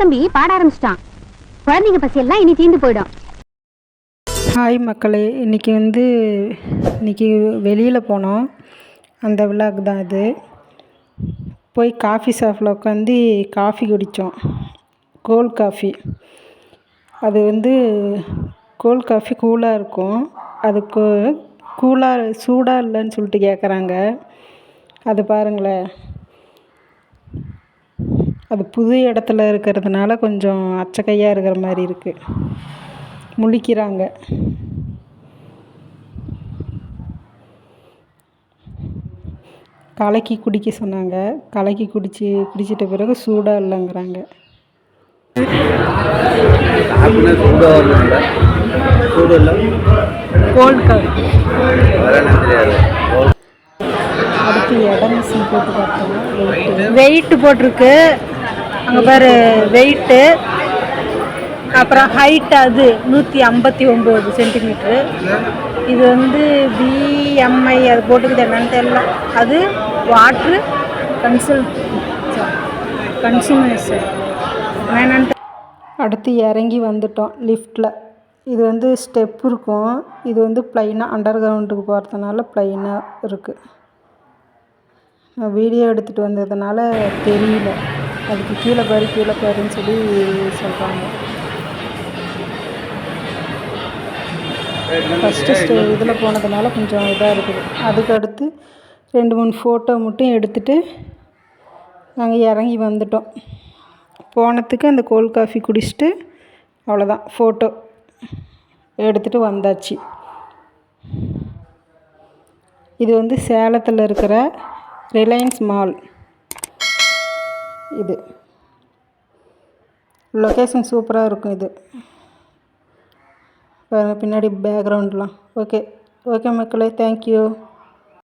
தம்பி பாட ஆரம்பிச்சிட்டான். குழந்தைங்க பசியெல்லாம் இனி தீந்து போயிடும். ஹாய் மக்களே இன்றைக்கி வந்து இன்றைக்கி வெளியில் போனோம். அந்த விழாக்கு தான் இது. போய் காஃபி ஷாப்பில் உட்காந்து காஃபி குடித்தோம் கோல்ட் காஃபி அது வந்து கோல்ட் காஃபி கூலாக இருக்கும். அதுக்கு கூலாக சூடாக இல்லைன்னு சொல்லிட்டு கேட்குறாங்க அது பாருங்களேன். அது புது இடத்துல இருக்கிறதுனால கொஞ்சம் அச்சக்கையாக இருக்கிற மாதிரி இருக்குது முழிக்கிறாங்க. கலக்கி குடிக்க சொன்னாங்க. கலக்கி குடிச்சு குடிச்சிட்ட பிறகு சூடாக இல்லைங்கிறாங்க. அடுத்து இடம் மிஷின் போட்டு பார்த்தோம் வெயிட் போட்டிருக்கு. அங்கே பாரு வெயிட்டு அப்புறம் ஹைட் அது நூற்றி ஐம்பத்தி ஒம்பது சென்டிமீட்ரு இது வந்து பிஎம்ஐ அது போட்டுக்குது என்னன்னு தெரியல. அது வாட்ரு கன்சல் கன்சூமேஷன் என்னன்னு அடுத்து இறங்கி வந்துட்டோம் லிஃப்ட்டில் இது வந்து ஸ்டெப் இருக்கும். இது வந்து ப்ளைனாக அண்டர் கிரவுண்டுக்கு போகிறதுனால ப்ளைனாக இருக்குது நான் வீடியோ எடுத்துகிட்டு வந்ததுனால தெரியல. அதுக்கு கீழே பாரு கீழே பாருன்னு சொல்லி சொல்கிறாங்க ஃபஸ்ட்டு ஸ்டே இதில் போனதுனால கொஞ்சம் இதாக இருக்குது. அதுக்கு அடுத்து ரெண்டு மூணு ஃபோட்டோ மட்டும் எடுத்துகிட்டு நாங்கள் இறங்கி வந்துட்டோம். போனதுக்கு அந்த கோல்ட் காஃபி குடிச்சிட்டு அவ்வளோதான் ஃபோட்டோ எடுத்துகிட்டு வந்தாச்சு. இது வந்து சேலத்தில் இருக்கிற ரிலையன்ஸ் மால் இது. லொக்கேஷன் சூப்பராக இருக்கும் இது. பின்னாடி பேக்ரவுண்ட்லாம் ஓகே ஓகே மக்களே தேங்க்யூ